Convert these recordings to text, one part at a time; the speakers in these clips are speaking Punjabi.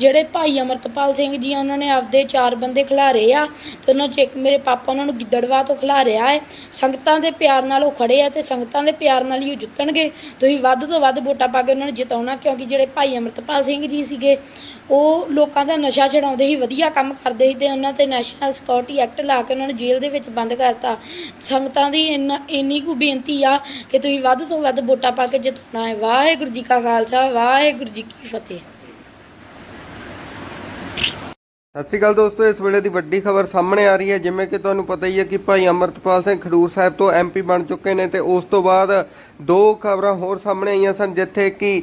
ਜਿਹੜੇ ਭਾਈ ਅਮਰਤਪਾਲ ਸਿੰਘ ਜੀ ਉਹਨਾਂ ਨੇ ਆਪਦੇ ਚਾਰ ਬੰਦੇ ਖਿਲਾਰੇ ਆ ਤੇ ਉਹਨਾਂ ਚ ਇੱਕ ਮੇਰੇ ਪਾਪਾ ਉਹਨਾਂ ਨੂੰ ਗਿੱਦੜਵਾ ਤੋਂ ਖਿਲਾਰਿਆ ਹੈ। ਸੰਗਤਾਂ ਦੇ ਪਿਆਰ ਨਾਲ ਉਹ ਖੜੇ ਆ ਤੇ ਸੰਗਤਾਂ ਦੇ ਪਿਆਰ ਨਾਲ ਹੀ ਉਹ ਜਿੱਤਣਗੇ। ਤੁਸੀਂ ਵੱਧ ਤੋਂ ਵੱਧ ਵੋਟਾਂ ਪਾ ਕੇ ਉਹਨਾਂ ਨੂੰ ਜਿਤਾਉਣਾ, ਕਿਉਂਕਿ ਜਿਹੜੇ ਭਾਈ ਅਮਰਤਪਾਲ ਸਿੰਘ ਜੀ ਸੀਗੇ, ਉਹ ਲੋਕਾਂ ਦਾ ਨਸ਼ਾ ਛਡਾਉਂਦੇ ਸੀ, ਵਧੀਆ ਕੰਮ ਕਰਦੇ ਸੀ ਤੇ ਉਹਨਾਂ ਤੇ ਨੈਸ਼ਨਲ ਸਿਕਿਉਰਿਟੀ ਐਕਟ ਲਾ ਕੇ ਉਹਨਾਂ ਨੂੰ ਜੇਲ੍ਹ ਦੇ ਵਿੱਚ ਬੰਦ ਕਰਤਾ। ਸੰਗਤਾਂ ਦੀ ਇੰਨਾ, ਇੰਨੀ ਕੁ ਬੇਨਤੀ ਆ ਕਿ ਤੁਸੀਂ ਵੱਧ ਤੋਂ ਵੱਧ ਵੋਟਾਂ ਪਾ ਕੇ ਜਿਤਾਉਣਾ ਹੈ। ਵਾਹਿਗੁਰੂ ਜੀ ਕਾ ਖਾਲਸਾ, ਵਾਹਿਗੁਰੂ ਜੀ ਕੀ ਫਤਿਹ। ਸਤਿ ਸ਼੍ਰੀ ਅਕਾਲ ਦੋਸਤੋ, ਇਸ ਵੇਲੇ ਦੀ ਵੱਡੀ ਖਬਰ ਸਾਹਮਣੇ ਆ ਰਹੀ ਹੈ, ਜਿਵੇਂ ਕਿ ਤੁਹਾਨੂੰ ਪਤਾ ਹੀ ਹੈ ਕਿ ਭਾਈ ਅਮਰਤਪਾਲ ਸਿੰਘ ਖਡੂਰ ਸਾਹਿਬ ਤੋਂ ਐਮਪੀ ਬਣ ਚੁੱਕੇ ਨੇ ਤੇ ਉਸ ਤੋਂ ਬਾਅਦ ਦੋ ਖਬਰਾਂ ਹੋਰ ਸਾਹਮਣੇ ਆਈਆਂ ਸਨ, ਜਿੱਥੇ ਕਿ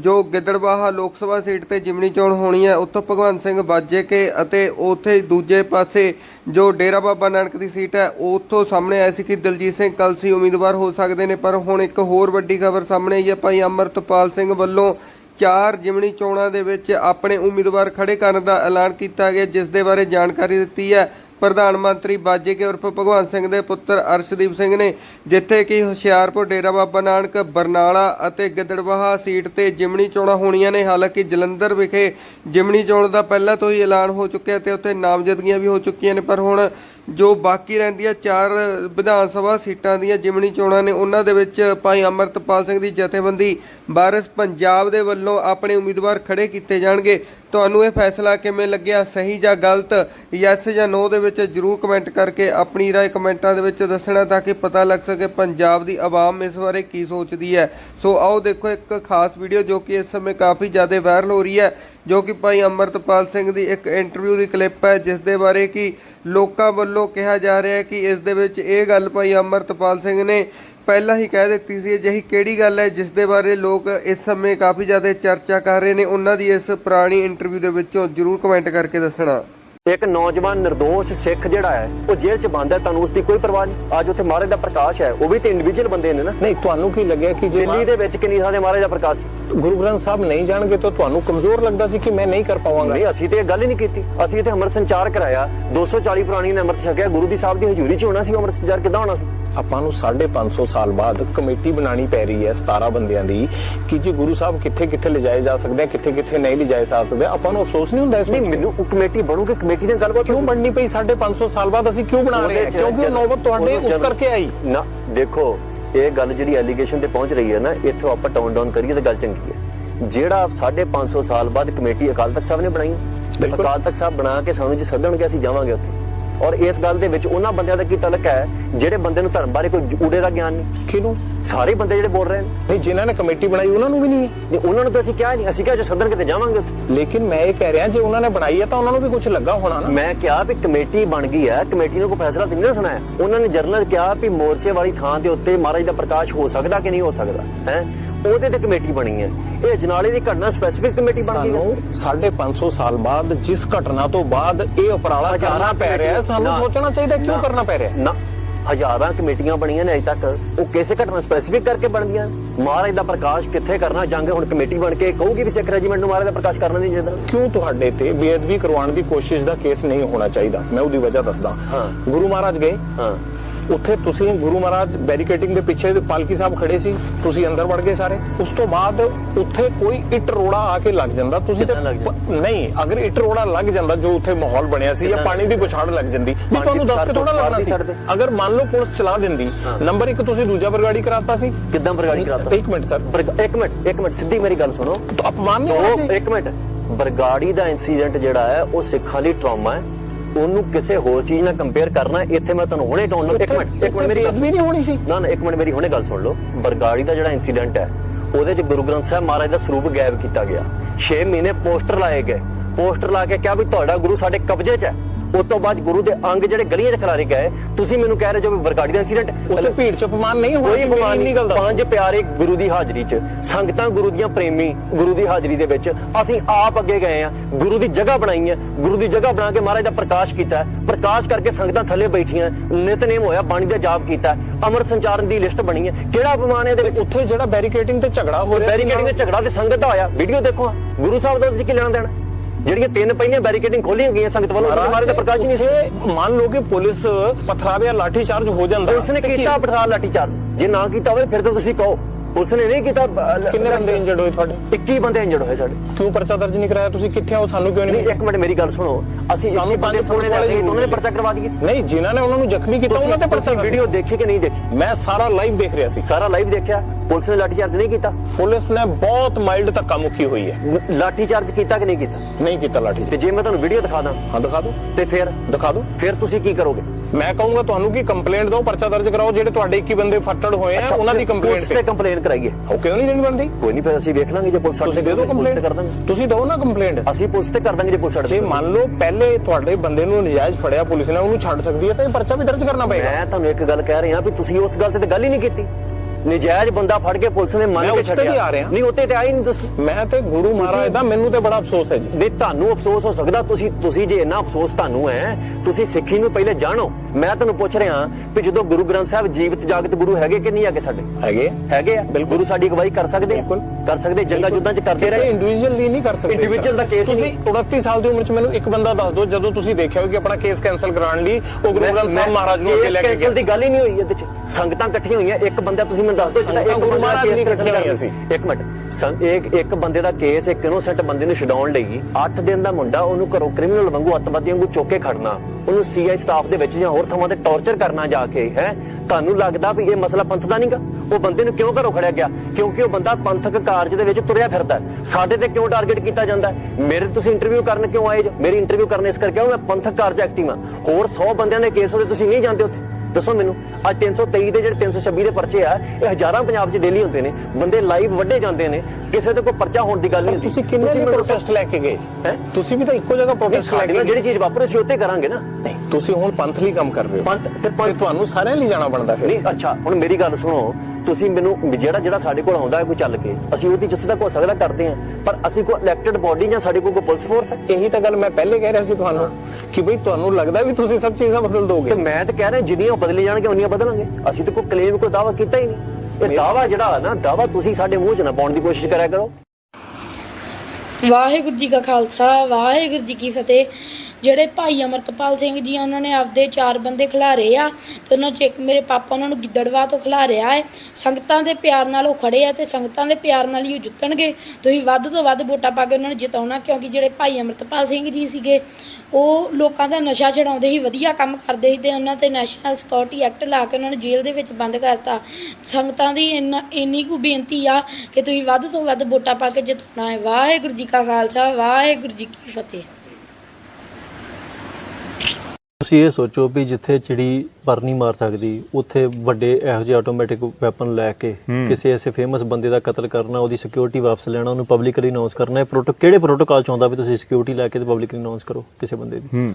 ਜੋ ਗਿੱਦੜਬਾਹਾ ਲੋਕ ਸਭਾ ਸੀਟ ਤੇ ਜਿਮਨੀ ਚੋਣ ਹੋਣੀ ਹੈ, ਉੱਥੋਂ ਭਗਵੰਤ ਸਿੰਘ ਬਾਜੇਕੇ ਅਤੇ ਉੱਥੇ ਦੂਜੇ ਪਾਸੇ ਜੋ ਡੇਰਾ ਬਾਬਾ ਨਾਨਕ ਦੀ ਸੀਟ ਹੈ, ਉੱਥੋਂ ਸਾਹਮਣੇ ਆਇਆ ਸੀ ਕਿ ਦਲਜੀਤ ਸਿੰਘ ਕਲਸੀ ਉਮੀਦਵਾਰ ਹੋ ਸਕਦੇ ਨੇ, ਪਰ ਹੁਣ ਇੱਕ ਹੋਰ ਵੱਡੀ ਖਬਰ ਸਾਹਮਣੇ ਆਈ ਹੈ, ਭਾਈ ਅਮਰਤਪਾਲ ਸਿੰਘ ਵੱਲੋਂ ਚਾਰ ਜਿਮਣੀ ਚੋਣਾਂ ਦੇ ਵਿੱਚ ਆਪਣੇ ਉਮੀਦਵਾਰ ਖੜੇ ਕਰਨ ਦਾ ਐਲਾਨ ਕੀਤਾ ਗਿਆ, ਜਿਸ ਦੇ ਬਾਰੇ ਜਾਣਕਾਰੀ ਦਿੱਤੀ ਹੈ। ਪ੍ਰਧਾਨ ਮੰਤਰੀ ਬਾਜੇ ਕੇ ਉਰਫ ਭਗਵੰਤ ਸਿੰਘ ਦੇ ਪੁੱਤਰ ਅਰਸ਼ਦੀਪ ਸਿੰਘ ਨੇ ਜਿੱਥੇ ਕਿ ਹੁਸ਼ਿਆਰਪੁਰ ਡੇਰਾ ਬਾਬਾ ਨਾਨਕ, ਬਰਨਾਲਾ ਅਤੇ ਗਿੱਦੜਬਾਹਾ ਸੀਟ ਤੇ ਜਿਮਣੀ ਚੋਣਾਂ ਹੋਣੀਆਂ ਨੇ। ਹਾਲਾਂਕਿ ਜਲੰਧਰ ਵਿਖੇ ਜਿਮਣੀ ਚੋਣ ਦਾ ਪਹਿਲਾਂ ਤੋਂ ਹੀ ਐਲਾਨ ਹੋ ਚੁੱਕਿਆ ਤੇ ਉੱਥੇ ਨਾਮਜ਼ਦਗੀਆਂ ਵੀ ਹੋ ਚੁੱਕੀਆਂ ਨੇ, ਪਰ ਹੁਣ ਜੋ ਬਾਕੀ ਰਹਿੰਦੀਆਂ ਚਾਰ ਵਿਧਾਨ ਸਭਾ ਸੀਟਾਂ ਦੀਆਂ ਜਿਮਣੀ ਚੋਣਾਂ ਨੇ, ਉਹਨਾਂ ਦੇ ਵਿੱਚ ਭਾਈ ਅਮਰਤਪਾਲ ਸਿੰਘ ਦੀ ਜਥੇਬੰਦੀ, ਬਾਰਸ ਪੰਜਾਬ ਦੇ ਵੱਲੋਂ ਆਪਣੇ ਉਮੀਦਵਾਰ ਖੜੇ ਕੀਤੇ ਜਾਣਗੇ। ਤੁਹਾਨੂੰ ਇਹ ਫੈਸਲਾ ਕਿਵੇਂ ਲੱਗਿਆ, ਸਹੀ ਜਾਂ ਗਲਤ, ਯੈਸ ਜਾਂ ਨੋ ਦੇ ਵਿੱਚ ਜਰੂਰ ਕਮੈਂਟ ਕਰਕੇ ਆਪਣੀ ਰਾਏ ਕਮੈਂਟਾਂ ਦੇ ਵਿੱਚ ਦੱਸਣਾ ਤਾਂ ਕਿ ਪਤਾ ਲੱਗ ਸਕੇ ਪੰਜਾਬ ਦੀ ਆਵਾਮ ਇਸ ਬਾਰੇ ਕੀ ਸੋਚਦੀ ਹੈ। ਸੋ ਆਓ ਦੇਖੋ ਇੱਕ ਖਾਸ ਵੀਡੀਓ ਜੋ ਕਿ ਇਸ ਸਮੇਂ ਕਾਫੀ ਜ਼ਿਆਦਾ ਵਾਇਰਲ ਹੋ ਰਹੀ ਹੈ, ਜੋ ਕਿ ਭਾਈ ਅਮਰਤਪਾਲ ਸਿੰਘ ਦੀ ਇੱਕ ਇੰਟਰਵਿਊ ਦੀ ਕਲਿੱਪ ਹੈ, ਜਿਸ ਦੇ ਬਾਰੇ ਕਿ ਲੋਕਾਂ ਵੱਲੋਂ ਕਿਹਾ ਜਾ ਰਿਹਾ ਹੈ ਕਿ ਇਸ ਦੇ ਵਿੱਚ ਇਹ ਗੱਲ ਭਾਈ ਅਮਰਤਪਾਲ ਸਿੰਘ ਨੇ ਪਹਿਲਾਂ ਹੀ ਕਹਿ ਦਿੱਤੀ ਸੀ, ਅਜਿਹੀ ਕਿਹੜੀ ਗੱਲ ਹੈ ਜਿਸ ਦੇ ਬਾਰੇ ਲੋਕ ਇਸ ਸਮੇਂ ਕਾਫੀ ਜ਼ਿਆਦਾ ਚਰਚਾ ਕਰ ਰਹੇ ਨੇ, ਉਹਨਾਂ ਦੀ ਇਸ ਪੁਰਾਣੀ ਇੰਟਰਵਿਊ ਦੇ ਵਿੱਚੋਂ ਜਰੂਰ ਕਮੈਂਟ ਕਰਕੇ ਦੱਸਣਾ। ਇੱਕ ਨੌਜਵਾਨ નિર્ਦੋਸ਼ ਸਿੱਖ ਜਿਹੜਾ ਹੈ ਉਹ ਜੇਲ੍ਹ 'ਚ ਬੰਦ ਹੈ ਤੁਹਾਨੂੰ ਉਸ ਦੀ ਕੋਈ ਪਰਵਾਹ ਨਹੀਂ। ਅੱਜ ਉੱਥੇ ਮਹਾਰਾਜ ਦਾ ਪ੍ਰਕਾਸ਼ ਹੈ ਉਹ ਵੀ ਤੇ ਇੰਡੀਵਿਜੂਅਲ ਬੰਦੇ ਨੇ ਨਾ। ਨਹੀਂ ਤੁਹਾਨੂੰ ਕੀ ਲੱਗਿਆ ਕਿ ਜੇ ਦਿੱਲੀ ਦੇ ਵਿੱਚ ਕਿੰਨੀ ਥਾਂ ਦੇ ਮਹਾਰਾਜ ਦਾ ਪ੍ਰਕਾਸ਼ ਸੀ? ਗੁਰੂ ਗ੍ਰੰਥ ਸਾਹਿਬ ਨਹੀਂ ਜਾਣਗੇ ਤਾਂ ਤੁਹਾਨੂੰ ਕਮਜ਼ੋਰ ਲੱਗਦਾ ਸੀ ਕਿ ਮੈਂ ਨਹੀਂ ਕਰ ਪਾਵਾਂਗਾ। ਨਹੀਂ ਅਸੀਂ ਤੇ ਇਹ ਗੱਲ ਹੀ ਨਹੀਂ ਕੀਤੀ। ਅਸੀਂ ਤੇ ਅੰਮ੍ਰਿਤ ਸੰਚਾਰ ਕਰਾਇਆ। 240 ਪੁਰਾਣੀ ਨੇ ਅੰਮ੍ਰਿਤ ਛਕਿਆ। ਗੁਰੂ ਦੀ ਸਾਹਿਬ ਦੀ ਹਜ਼ੂਰੀ 'ਚ ਹੋਣਾ ਸੀ ਅੰਮ੍ਰਿਤ ਸੰਚਾਰ ਕਿੱਦਾਂ ਹੋਣਾ ਸੀ? ਆਪਾਂ ਨੂੰ 550 ਸਾਲ ਬਾਅਦ ਕਮੇਟੀ ਬਣਾਣੀ ਪੈ ਰਹੀ ਹੈ 17 ਬੰਦਿਆਂ ਦੀ ਕਿ ਜੇ ਗੁਰੂ ਸਾਹਿਬ ਕਿੱਥੇ ਕਿੱਥੇ ਲਿਜਾਏ ਜਾ ਸਕਦੇ ਆ ਕਿੱਥੇ ਕਿੱਥੇ ਨਹੀਂ ਲਿਜਾਏ ਜਾ ਸਕਦੇ ਆਪਾਂ ਨੂੰ ਅਫਸੋਸ ਨਹੀਂ ਹੁੰਦਾ ਇਸ ਨਹੀਂ ਮੈਨੂੰ ਕਮੇਟੀ ਬਣੂਗੀ ਕਮੇਟੀ ਨਾਲ ਗੱਲਬਾਤ ਕਿਉਂ ਬਣਨੀ ਪਈ? 550 ਸਾਲ ਬਾਅਦ ਅਸੀਂ ਕਿਉਂ ਬਣਾ ਰਹੇ? ਹਾਂ ਕਿਉਂਕਿ ਨੌਬਤ ਤੁਹਾਡੇ ਉਸ ਕਰਕੇ ਆਈ। ਨਾ ਦੇਖੋ ਇਹ ਗੱਲ ਜਿਹੜੀ ਐਲੀਗੇਸ਼ਨ ਤੇ ਪਹੁੰਚ ਰਹੀ ਹੈ ਨਾ ਇੱਥੋਂ ਆਪਾਂ ਟਾਊਨ ਡਾਊਨ ਕਰੀਏ ਤਾਂ ਗੱਲ ਚੰਗੀ ਹੈ। ਜਿਹੜਾ 550 ਸਾਲ ਬਾਅਦ ਕਮੇਟੀ ਅਕਾਲ ਤਖਤ ਸਾਹਿਬ ਨੇ ਬਣਾਈ। ਅਕਾਲ ਤਖਤ ਸਾਹਿਬ ਬਣਾ ਕੇ ਸਾਨੂੰ ਜੇ ਸੱਦਣਗੇ ਅਸੀਂ ਜਾਵਾਂਗੇ ਉੱਥੇ। ਔਰ ਇਸ ਗੱਲ ਦੇ ਵਿੱਚ ਉਹਨਾਂ ਬੰਦਿਆਂ ਦਾ ਕੀ ਤਲਕ ਹੈ? ਜਿਹੜੇ ਬੰਦੇ ਨੂੰ ਧਰਮ ਬਾਰੇ ਕੋਈ ਊੜੇ ਦਾ ਗਿਆਨ ਨਹੀਂ। ਕਿਹਨੂੰ? ਸਾਰੇ ਬੰਦੇ ਜਿਹੜੇ ਬੋਲ ਰਹੇ ਨੇ। ਨਹੀਂ ਜਿਨ੍ਹਾਂ ਨੇ ਕਮੇਟੀ ਬਣਾਈ ਉਹਨਾਂ ਨੂੰ ਵੀ ਨਹੀਂ। ਹੈ ਨਹੀਂ, ਉਹਨਾਂ ਨੂੰ ਤਾਂ ਅਸੀਂ ਕਿਹਾ ਨਹੀਂ। ਅਸੀਂ ਕਿਹਾ ਜੇ ਸੱਦਣਗੇ ਤੇ ਜਾਵਾਂਗੇ ਉੱਥੇ। ਲੇਕਿਨ ਮੈਂ ਇਹ ਕਹਿ ਰਿਹਾ ਜੇ ਉਹਨਾਂ ਨੇ ਬਣਾਈ ਹੈ ਤਾਂ ਉਹਨਾਂ ਨੂੰ ਵੀ ਕੁਝ ਲੱਗਾ ਹੋਣਾ ਨਾ। ਮੈਂ ਕਿਹਾ ਵੀ ਕਮੇਟੀ ਬਣ ਗਈ ਹੈ। ਕਮੇਟੀ ਨੂੰ ਕੋਈ ਫੈਸਲਾ ਤੇ ਨਹੀਂ ਨਾ ਸੁਣਾਇਆ। ਉਹਨਾਂ ਨੇ ਜਰਨਲ ਕਿਹਾ ਵੀ ਮੋਰਚੇ ਵਾਲੀ ਥਾਂ ਦੇ ਉੱਤੇ ਮਹਾਰਾਜ ਦਾ ਪ੍ਰਕਾਸ਼ ਹੋ ਸਕਦਾ ਕਿ ਨਹੀਂ ਹੋ ਸਕਦਾ ਹੈ? ਉਹਦੇ ਤੇ ਕਮੇਟੀ ਬਣੀ ਹੈ। ਇਹ ਜਨਾਲੇ ਦੀ ਘਟਨਾ ਸਪੈਸੀਫਿਕ ਕਮੇਟੀ ਬਣ ਗਈ ਹੈ। ਸਾਨੂੰ 550 ਸਾਲ ਬਾਅਦ ਜਿਸ ਘਟਨਾ ਤੋਂ ਬਾਅਦ ਇਹ ਉਪਰਾਲਾ ਕਰਨਾ ਪੈ ਰਿਹਾ ਹੈ ਸਾਨੂੰ ਸੋਚਣਾ ਚਾਹੀਦਾ ਕਿਉਂ ਕਰਨਾ ਪੈ ਰਿਹਾ ਹੈ? ਨਾ। ਹਜ਼ਾਰਾਂ ਕਮੇਟੀਆਂ ਬਣੀਆਂ ਨੇ ਅਜੇ ਤੱਕ। ਉਹ ਕਿਸੇ ਘਟਨਾ ਸਪੈਸੀਫਿਕ ਕਰਕੇ ਬਣਦੀਆਂ? ਮਹਾਰਾਜ ਦਾ ਪ੍ਰਕਾਸ਼ ਕਿੱਥੇ ਕਰਨਾ? ਜੰਗ ਹੁਣ ਕਮੇਟੀ ਬਣ ਕੇ ਕਹੂਗੀ ਵੀ ਸਿੱਖ ਰੈਜੀਮੈਂਟ ਨੂੰ ਮਹਾਰਾਜ ਦਾ ਪ੍ਰਕਾਸ਼ ਕਰਨਾ ਨਹੀਂ ਚਾਹੀਦਾ। ਕਿਉਂ ਤੁਹਾਡੇ ਤੇ ਬੇਅਦਬੀ ਕਰਵਾਉਣ ਦੀ ਕੋਸ਼ਿਸ਼ ਦਾ ਕੇਸ ਨਹੀਂ ਹੋਣਾ ਚਾਹੀਦਾ? ਮੈਂ ਉਹਦੀ ਵਜ੍ਹਾ ਦੱਸਦਾ। ਹਾਂ। ਗੁਰੂ ਮਹਾਰਾਜ ਗਏ। ਹਾਂ। ਉੱਥੇ ਤੁਸੀਂ ਗੁਰੂ ਮਹਾਰਾਜ ਬੈਰੀਕੇਡਿੰਗ ਦੇ ਪਿੱਛੇ ਪਾਲਕੀ ਸਾਹਿਬ ਖੜੇ ਸੀ ਤੁਸੀਂ ਅੰਦਰ ਵੜ ਗਏ ਸਾਰੇ। ਉਸ ਤੋਂ ਬਾਅਦ ਉੱਥੇ ਕੋਈ ਇੱਟ ਰੋੜਾ ਆ ਕੇ ਲੱਗ ਜਾਂਦਾ। ਤੁਸੀਂ ਪ- ਨਹੀਂ ਅਗਰ ਇੱਟ ਰੋੜਾ ਲੱਗ ਜਾਂਦਾ ਜੋ ਉੱਥੇ ਮਾਹੌਲ ਬਣਿਆ ਸੀ ਜਾਂ? ਪਾਣੀ ਦੀ ਬੁਛਾੜ ਲੱਗ ਜਾਂਦੀ। ਤੁਹਾਨੂੰ ਦੱਸ ਕੇ ਥੋੜਾ ਤੋਂ ਲੱਗਣਾ ਸੀ। ਅਗਰ ਮੰਨ ਲਓ ਪੁਲਿਸ ਚਲਾ ਦਿੰਦੀ ਨੰਬਰ 1 ਤੁਸੀਂ ਦੂਜਾ ਬਰਗਾੜੀ ਕਰਾਤਾ ਸੀ। ਕਿੱਦਾਂ ਬਰਗਾੜੀ ਕਰਾਤਾ? ਇੱਕ ਮਿੰਟ ਸਰ। ਬਰਗ- ਇੱਕ ਮਿੰਟ ਇੱਕ ਮਿੰਟ ਸਿੱਧੀ ਮੇਰੀ ਗੱਲ ਸੁਣੋ। ਤਾਂ ਅਪਮਾਨ ਨਹੀਂ ਹੋਣਾ ਦੋ ਸੀ? ਇੱਕ ਮਿੰਟ। ਬਰਗਾੜੀ ਦਾ ਇਨਸੀਡੈਂਟ ਜਿਹੜਾ ਹੈ ਉਹ ਸਿੱਖਾਂ ਲਈ ਟਰਾਮਾ ਹੈ। ਉਹਨੂੰ ਕਿਸੇ ਹੋਰ ਚੀਜ਼ ਨਾਲ ਕੰਪੇਅਰ ਕਰਨਾ ਇੱਥੇ ਮੈਂ ਤੁਹਾਨੂੰ ਹੁਣੇ ਟਾਉਣ ਇੱਕ ਮਿੰਟ ਇੱਕ ਮਿੰਟ ਮੇਰੀ ਗੱਲ ਵੀ ਨਹੀਂ ਹੋਣੀ ਸੀ। ਨਾ ਨਾ ਇੱਕ ਮਿੰਟ ਮੇਰੀ ਹੁਣੇ ਗੱਲ ਸੁਣ ਲਓ। ਬਰਗਾੜੀ ਦਾ ਜਿਹੜਾ ਇਨਸੀਡੈਂਟ ਹੈ ਉਹਦੇ 'ਚ ਗੁਰੂ ਗ੍ਰੰਥ ਸਾਹਿਬ ਮਹਾਰਾਜ ਦਾ ਸਰੂਪ ਗਾਇਬ ਕੀਤਾ ਗਿਆ। 6 ਮਹੀਨੇ ਪੋਸਟਰ ਲਾਏ ਗਏ। ਪੋਸਟਰ ਲਾ ਕੇ ਕਿਹਾ ਵੀ ਤੁਹਾਡਾ ਗੁਰੂ ਸਾਡੇ ਕਬਜ਼ੇ 'ਚ ਹੈ। ਉਸ ਤੋਂ ਬਾਅਦ ਗੁਰੂ ਦੇ ਅੰਗ ਜਿਹੜੇ ਗਲੀਆਂ 'ਚ ਖਿਲਾਰੇ ਗਏ ਤੁਸੀਂ ਮੈਨੂੰ ਕਹਿ ਰਹੇ ਜੋ ਵੀ ਬਰਗਾੜੀ ਦਾ ਇਨਸੀਡੈਂਟ ਉੱਥੇ ਭੀੜ ਚ ਅਪਮਾਨ ਨਹੀਂ ਹੋਣਾ ਕੋਈ ਬਿਮਾਰੀ ਨਹੀਂ ਗੱਲ ਦਾ ਪੰਜ ਪਿਆਰੇ ਗੁਰੂ ਦੀ ਹਾਜ਼ਰੀ 'ਚ ਸੰਗਤਾਂ ਗੁਰੂ ਦੀਆਂ ਪ੍ਰੇਮੀ ਗੁਰੂ ਦੀ ਹਾਜ਼ਰੀ ਦੇ ਵਿੱਚ ਅਸੀਂ ਆਪ ਅੱਗੇ ਗਏ ਆ ਗੁਰੂ ਦੀ ਜਗ੍ਹਾ ਬਣਾਈ ਹੈ ਗੁਰੂ ਦੀ ਜਗ੍ਹਾ ਬਣਾ ਕੇ ਮਹਾਰਾਜ ਦਾ ਪ੍ਰਕਾਸ਼ ਕੀਤਾ। ਪ੍ਰਕਾਸ਼ ਕਰਕੇ ਸੰਗਤਾਂ ਥੱਲੇ ਬੈਠੀਆਂ ਨਿਤਨੇਮ ਹੋਇਆ ਬਾਣੀ ਦਾ ਜਾਪ ਕੀਤਾ ਹੈ। ਅੰਮ੍ਰਿਤ ਸੰਚਾਰਨ ਦੀ ਲਿਸਟ ਬਣੀ ਹੈ ਕਿਹੜਾ ਅਪਮਾਨ ਹੈ ਇਹਦੇ ਵਿੱਚ ਉੱਥੇ ਜਿਹੜਾ ਬੈਰੀਕੇਡਿੰਗ ਤੇ ਝਗੜਾ ਹੋ ਰਿਹਾ ਬੈਰੀਕੇਡਿੰਗ ਦੇ ਝਗੜਾ ਤੇ ਸੰਗਤ ਦਾ ਹੋਇਆ ਵੀਡੀਓ ਦੇਖੋ ਗੁਰੂ ਸਾਹਿਬ ਦਾ ਤੁਸੀਂ ਕੀ ਲੈਣਾ ਦੇਣਾ ਜਿਹੜੀਆਂ ਤਿੰਨ ਪਹਿਲੀਆਂ ਬੈਰੀਕੇਡਿੰਗ ਖੋਲੀਆਂ ਗਈਆਂ ਸੰਗਤ ਵੱਲੋਂ ਉਹਦੇ ਮਹਾਰਾਜ ਦਾ ਪ੍ਰਕਾਸ਼ ਨਹੀਂ ਸੀ। ਮੰਨ ਲਓ ਕਿ ਪੁਲਿਸ ਪਥਰਾਵੇ ਲਾਠੀ ਚਾਰਜ ਹੋ ਜਾਂਦਾ। ਪੁਲਿਸ ਨੇ ਤੇ ਕੀਤਾ ਪਟਾਲ ਲਾਠੀ ਚਾਰਜ। ਜੇ ਨਾ ਕੀਤਾ ਹੋਵੇ ਫਿਰ ਤਾਂ ਤੁਸੀਂ ਕਹੋ। ਪੁਲਿਸ ਨੇ ਨਹੀਂ ਕੀਤਾ ਕਿੰਨੇ ਬੰਦੇ ਇੰਜਰਡ ਹੋਏ ਤੁਹਾਡੇ? 21 ਬੰਦੇ ਇੰਜਰਡ ਹੋਏ ਸਾਡੇ। ਕਿਉਂ ਪਰਚਾ ਦਰਜ ਨਹੀਂ ਕਰਾਇਆ ਤੁਸੀਂ ਕਿੱਥੇ ਹੋ ਸਾਨੂੰ ਕਿਉਂ ਨਹੀਂ ਇੱਕ ਮਿੰਟ ਮੇਰੀ ਗੱਲ ਸੁਣੋ। ਅਸੀਂ ਸਾਨੂੰ ਬੰਦੇ ਪੁਲਿਸ ਵਾਲੇ ਉਹਨਾਂ ਨੇ ਪਰਚਾ ਕਰਵਾ ਦਈਏ। ਨਹੀਂ ਜਿਨ੍ਹਾਂ ਨੇ ਉਹਨਾਂ ਨੂੰ ਜ਼ਖਮੀ ਕੀਤਾ ਉਹਨਾਂ ਤੇ ਪਰਚਾ ਵੀਡੀਓ ਦੇਖੀ ਕਿ ਨਹੀਂ ਦੇਖੀ? ਮੈਂ ਸਾਰਾ ਲਾਈਵ ਦੇਖ ਰਿਹਾ ਸੀ। ਸਾਰਾ ਲਾਈਵ ਦੇਖਿਆ? ਪੁਲਿਸ ਨੇ ਲਾਠੀ ਚਾਰਜ ਨਹੀਂ ਕੀਤਾ? ਪੁਲਿਸ ਨੇ ਬਹੁਤ ਮਾਈਲਡ ਧੱਕਾ ਮੁੱਕੀ ਹੋਈ ਹੈ। ਲਾਠੀ ਚਾਰਜ ਕੀਤਾ ਕਿ ਨਹੀਂ ਕੀਤਾ? ਨਹੀਂ ਕੀਤਾ ਲਾਠੀ ਤੇ ਜੇ ਮੈਂ ਤੁਹਾਨੂੰ ਵੀਡੀਓ ਦਿਖਾ ਦਾਂ ਹਾਂ ਦਿਖਾ ਦਿਓ। ਤੇ ਫਿਰ? ਦਿਖਾ ਦਿਓ। ਫਿਰ ਤੁਸੀਂ ਕੀ ਕਰੋਗੇ? ਮੈਂ ਕਹੂੰਗਾ ਤੁਹਾਨੂੰ ਕਿ ਕੰਪਲੇਂਟ ਦਿਓ ਪਰਚਾ ਦਰਜ ਕਰਾਓ ਜਿਹੜੇ ਤੁਹਾਡੇ 21 ਬੰਦੇ ਫੱਟੜ ਹੋਏ ਆ ਉਹਨਾਂ ਦੀ ਕੰਪਲੇਂਟ ਤੇ ਕੰਪਲੇਨ ਕਰਾਈਏ। ਉਹ ਕਿਉਂ ਨਹੀਂ ਦੇਣੀ ਬਣਦੀ? ਕੋਈ ਨਹੀਂ ਫਿਰ ਅਸੀਂ ਵੇਖ ਲਾਂਗੇ ਜੇ ਪੁਲਿਸ ਸਾਡੇ ਦੇ ਦਿਓ ਪੁਲਿਸ ਤੇ ਕਰ ਕੰਪਲੇਂਟ ਦਾਂਗੇ। ਤੁਸੀਂ ਦਿਓ ਨਾ ਕੰਪਲੇਂਟ ਅਸੀਂ ਪੁਲਿਸ ਤੇ ਕਰ ਦਾਂਗੇ ਜੇ ਪੁਲਿਸ ਸਾਡੇ ਤੇ ਮੰਨ ਲਓ ਪਹਿਲੇ ਤੁਹਾਡੇ ਬੰਦੇ ਨੂੰ ਨਜਾਇਜ਼ ਫੜਿਆ ਪੁਲਿਸ ਨੇ ਉਹਨੂੰ ਛੱਡ ਸਕਦੀ ਹੈ ਤਾਂ ਇਹ ਪਰਚਾ ਵੀ ਦਰਜ ਕਰਨਾ ਪਏਗਾ। ਮੈਂ ਤੁਹਾਨੂੰ ਇੱਕ ਗੱਲ ਕਹਿ ਰਿਹਾ ਵੀ ਤੁਸੀਂ ਉਸ ਗੱਲ ਤੇ ਤਾਂ ਗੱਲ ਹੀ ਨਹੀਂ ਕੀਤੀ। ਨਜਾਇਜ਼ ਬੰਦਾ ਫੜ ਕੇ ਪੁਲਿਸ ਨੇ ਮੰਨ ਕੇ ਛੱਡਿਆ। ਆ ਰਿਹਾ। ਨਹੀਂ ਉੱਤੇ ਤੇ ਆਈ ਨਹੀਂ ਤੁਸੀਂ। ਮੈਂ ਤੇ ਗੁਰੂ ਮਹਾਰਾਜ ਦਾ ਮੈਨੂੰ ਤੇ ਬੜਾ ਅਫਸੋਸ ਹੈ ਜੀ। ਨਹੀਂ ਤੁਹਾਨੂੰ ਅਫਸੋਸ ਹੋ ਸਕਦਾ ਤੁਸੀਂ ਤੁਸੀਂ ਜੇ ਇੰਨਾ ਅਫਸੋਸ ਤੁਹਾਨੂੰ ਹੈ ਤੁਸੀਂ ਸਿੱਖੀ ਨੂੰ ਪਹਿਲੇ ਜਾਣੋ। ਮੈਂ ਤੁਹਾਨੂੰ ਪੁੱਛ ਰਿਹਾ ਵੀ ਜਦੋਂ ਗੁਰੂ ਗ੍ਰੰਥ ਸਾਹਿਬ ਜੀਵਤ ਜਾਗਤ ਗੁਰੂ ਹੈਗੇ ਕਿ ਨਹੀਂ ਹੈਗੇ ਸਾਡੇ? ਹੈਗੇ ਹੈਗੇ ਆ। ਗੁਰੂ ਸਾਡੀ ਅਗਵਾਈ ਕਰ ਸਕਦੇ ਬਿਲਕੁਲ। ਕਰ ਸਕਦੇ ਜੰਗਾਂ ਜੁੱਦਾਂ ਚ ਕਰਦੇ ਕਿਸੇ ਰਹੇ। ਇੰਡੀਵਿਜੂਅਲੀ ਨਹੀਂ ਕਰ ਸਕਦੇ। Individual ਦਾ ਹੀ ਤੁਸੀਂ 29 ਸਾਲ ਦੀ ਉਮਰ 'ਚ ਮੈਨੂੰ ਇੱਕ ਬੰਦਾ ਦੱਸ ਦਿਓ ਜਦੋਂ ਤੁਸੀਂ ਦੇਖਿਆ ਹੋ ਕਿ ਆਪਣਾ ਕੇਸ ਕੈਨਸਲ ਕਰਾਉਣ ਲਈ ਉਹ ਗੁਰੂ ਗ੍ਰੰਥ ਸਾਹਿਬ ਮਹਾਰਾਜ ਨੂੰ ਅੱਗੇ ਲੈ ਕੇ ਕੈਂਸਲ ਦੀ ਗੱਲ ਹੀ ਨਹੀਂ ਹੋਈ ਇਹਦੇ ਚ। ਸੰਗਤਾਂ ਇਕੱਠੀਆਂ ਹੋਈਆਂ ਇੱਕ ਬੰਦਾ ਤੁਸੀਂ ਮੈਨੂੰ ਦੱਸ ਦਿਓ ਜਿਹੜਾ ਇੱਕ ਗੁਰੂ ਮਹਾਰਾਜ ਨਹੀਂ cancel ਇਕੱਠੀਆਂ ਕਰ ਹੋਈਆਂ ਸੀ। ਇੱਕ ਮਿੰਟ। ਇੱਕ ਇੱਕ ਬੰਦੇ ਦਾ ਕੇਸ ਇੱਕ ਇਨੋਸੈਂਟ ਬੰਦੇ ਨੂੰ ਛਡਾਉਣ ਲਈ 8 ਦਿਨ ਦਾ ਮੁੰਡਾ ਉਹਨੂੰ ਘਰੋਂ ਕ੍ਰਿਮੀਨਲ ਵਾਂਗੂ ਅੱਤਵਾਦੀ ਵਾਂਗੂ ਚੁੱਕ ਖੜਨਾ ਉਹਨੂੰ ਸੀਆਈ ਸਟਾਫ ਦੇ ਵਿੱਚ ਜਾਂ ਹੋਰ ਥਾਵਾਂ ਤੇ ਟੌਰਚਰ ਕਰਨਾ ਜਾ ਕੇ ਹੈ? ਤੁਹਾਨੂੰ ਲੱਗਦਾ ਵੀ ਇਹ ਮਸਲਾ ਪੰਥ ਦਾ ਨਹੀਂਗਾ? ਉਹ ਬੰਦੇ ਨੂੰ ਕਿਉਂ ਘਰੋਂ ਖੜਿਆ ਗਿਆ? ਕਿਉਂਕਿ ਉਹ ਬੰਦਾ ਪੰਥਕ ਕਾਰਜ ਦੇ ਵਿੱਚ ਤੁਰਿਆ ਫਿਰਦਾ। ਸਾਡੇ ਤੇ ਕਿਉਂ ਟਾਰਗੇਟ ਕੀਤਾ ਜਾਂਦਾ? ਮੇਰੇ ਤੁਸੀਂ ਇੰਟਰਵਿਊ ਕਰਨ ਕਿਉਂ ਆਏ ਜੋ? ਮੇਰੀ ਇੰਟਰਵਿਊ ਕਰਨ ਇਸ ਕਰਕੇ ਆਇਆ ਮੈਂ ਪੰਥਕ ਕਾਰਜ ਐਕਟਿਵ ਹਾਂ। ਹੋਰ 100 ਬੰਦਿਆਂ ਦੇ ਕੇਸ ਉਹਦੇ ਤੁਸੀਂ ਨਹੀਂ ਜਾਂਦੇ ਉੱਥੇ। ਦੱਸੋ ਮੈਨੂੰ ਅੱਜ 323 ਦੇ ਜਿਹੜੇ 326 ਦੇ ਪਰਚੇ ਆ ਇਹ ਹਜ਼ਾਰਾਂ ਪੰਜਾਬ 'ਚ ਡੇਲੀ ਹੁੰਦੇ ਨੇ ਬੰਦੇ ਲਾਈਵ ਵੱਡੇ ਜਾਂਦੇ ਨੇ ਕਿਸੇ ਤੇ ਕੋਈ ਪਰਚਾ ਹੋਣ ਦੀ ਗੱਲ ਨਹੀਂ ਤੁਸੀਂ ਕਿੰਨੇ ਮੈਨੂੰ ਪ੍ਰੋਟੈਸਟ ਲੈ ਕੇ ਗਏ? ਹੈਂ? ਤੁਸੀਂ ਵੀ ਤਾਂ ਇੱਕੋ ਜਗ੍ਹਾ ਪ੍ਰੋਟੈਸਟ ਲੈ ਕੇ ਗਏ। ਜਿਹੜੀ ਚੀਜ਼ ਵਾਪਰੇ ਸੀ ਉੱਤੇ ਕਰਾਂਗੇ ਨਾ। ਨਹੀਂ ਤੁਸੀਂ ਹੁਣ ਪੰਥ ਲਈ ਕੰਮ ਕਰ ਰਹੇ ਹੋ। ਪੰਥ ਤੇ ਤੇ ਪੰਥ ਤੁਹਾਨੂੰ ਸਾਰਿਆਂ ਲਈ ਜਾਣਾ ਬਣਦਾ ਫਿਰ। ਨਹੀਂ ਅੱਛਾ ਹੁਣ ਮੇਰੀ ਗੱਲ ਸੁਣੋ। ਤੁਸੀਂ ਮੈਨੂੰ ਜਿਹੜਾ ਜਿਹੜਾ ਸਾਡੇ ਕੋਲ ਆਉਂਦਾ ਹੈ ਕੋਈ ਚੱਲ ਕੇ ਅਸੀਂ ਉਹਦੀ ਜਿੱਥੇ ਤੱਕ ਹੋ ਸਕਦਾ ਕਰਦੇ ਹਾਂ। ਪਰ ਅਸੀਂ ਕੋਈ ਇਲੈਕਟਡ ਬਾਡੀ ਜਾਂ ਸਾਡੇ ਕੋਲ ਕੋਈ ਪੁਲਿਸ ਫੋਰਸ ਹੈ? ਇਹੀ ਤਾਂ ਗੱਲ ਮੈਂ ਪਹਿਲੇ ਕਹਿ ਰਿਹਾ ਸੀ ਤੁਹਾਨੂੰ। ਕਿ ਬਈ ਤੁਹਾਨੂੰ ਲੱਗਦਾ ਵੀ ਤੁਸੀਂ ਸਭ ਚੀਜ਼ਾਂ ਬਦਲ ਤੇ ਦੋਗੇ ਮੈਂ ਤਾਂ ਕਹਿ ਰਿਹਾ ਜਿੰਨੀਆਂ ਬਦਲੀ ਜਾਣਗੀਆਂ ਉਨੀਆਂ ਬਦਲਾਂਗੇ। ਅਸੀਂ ਤਾਂ ਕੋਈ ਕਲੇਮ ਕੋਈ ਦਾਵਾ ਕੀਤਾ ਹੀ ਨਹੀਂ। ਇਹ ਦਾਵਾ ਜਿਹੜਾ ਹੈ ਨਾ ਦਾਵਾ ਤੁਸੀਂ ਸਾਡੇ ਮੂੰਹ 'ਚ ਨਾ ਪਾਉਣ ਦੀ ਕੋਸ਼ਿਸ਼ ਕਰਿਆ ਕਰੋ। ਵਾਹਿਗੁਰੂ ਜੀ ਕਾ ਖਾਲਸਾ ਵਾਹਿਗੁਰੂ ਜੀ ਕੀ ਫਤਿਹ। ਜਿਹੜੇ ਭਾਈ ਅਮਰਤਪਾਲ ਸਿੰਘ ਜੀ ਉਹਨਾਂ ਨੇ ਆਪਦੇ ਚਾਰ ਬੰਦੇ ਖਿਲਾਰੇ ਆ ਤੇ ਉਹਨਾਂ ਚ ਇੱਕ ਮੇਰੇ ਪਾਪਾ ਉਹਨਾਂ ਨੂੰ ਗਿੱਦੜਵਾ ਤੋਂ ਖਿਲਾਰਿਆ ਹੈ। ਸੰਗਤਾਂ ਦੇ ਪਿਆਰ ਨਾਲ ਉਹ ਖੜੇ ਆ ਤੇ ਸੰਗਤਾਂ ਦੇ ਪਿਆਰ ਨਾਲ ਹੀ ਉਹ ਜਿੱਤਣਗੇ। ਤੁਸੀਂ ਵੱਧ ਤੋਂ ਵੱਧ ਵੋਟਾਂ ਪਾ ਕੇ ਉਹਨਾਂ ਨੂੰ ਜਿਤਾਉਣਾ, ਕਿਉਂਕਿ ਜਿਹੜੇ ਭਾਈ ਅਮਰਤਪਾਲ ਸਿੰਘ ਜੀ ਸੀਗੇ, ਉਹ ਲੋਕਾਂ ਦਾ ਨਸ਼ਾ ਛਡਾਉਂਦੇ ਸੀ, ਵਧੀਆ ਕੰਮ ਕਰਦੇ ਸੀ ਤੇ ਉਹਨਾਂ ਤੇ ਨੈਸ਼ਨਲ ਸਿਕਿਉਰਿਟੀ ਐਕਟ ਲਾ ਕੇ ਉਹਨਾਂ ਨੂੰ ਜੇਲ੍ਹ ਦੇ ਵਿੱਚ ਬੰਦ ਕਰਤਾ। ਸੰਗਤਾਂ ਦੀ ਇੰਨਾ, ਇੰਨੀ ਕੁ ਬੇਨਤੀ ਆ ਕਿ ਤੁਸੀਂ ਵੱਧ ਤੋਂ ਵੱਧ ਵੋਟਾਂ ਪਾ ਕੇ ਜਿਤਾਉਣਾ ਹੈ। ਵਾਹਿਗੁਰੂ ਜੀ ਕਾ ਖਾਲਸਾ, ਵਾਹਿਗੁਰੂ ਜੀ ਕੀ ਫਤਿਹ। ਤੁਸੀਂ ਇਹ ਸੋਚੋ ਵੀ ਜਿੱਥੇ ਚਿੜੀ ਪਰ ਨਹੀਂ ਮਾਰ ਸਕਦੀ ਉੱਥੇ ਵੱਡੇ ਇਹੋ ਜਿਹੇ ਆਟੋਮੈਟਿਕ ਵੈਪਨ ਲੈ ਕੇ ਕਿਸੇ ਐਸੇ ਫੇਮਸ ਬੰਦੇ ਦਾ ਕਤਲ ਕਰਨਾ ਉਹਦੀ ਸਿਕਿਉਰਿਟੀ ਵਾਪਸ ਲੈਣਾ ਉਹਨੂੰ ਪਬਲਿਕਲੀ ਅਨਾਉਂਸ ਕਰਨਾ ਇਹ ਪ੍ਰੋਟੋ ਕਿਹੜੇ ਪ੍ਰੋਟੋਕਾਲ ਚ ਆਉਂਦਾ ਵੀ ਤੁਸੀਂ ਸਿਕਿਉਰਿਟੀ ਲੈ ਕੇ ਤੇ ਪਬਲਿਕਲੀ ਅਨਾਉਂਸ ਕਰੋ ਕਿਸੇ ਬੰਦੇ ਦੀ?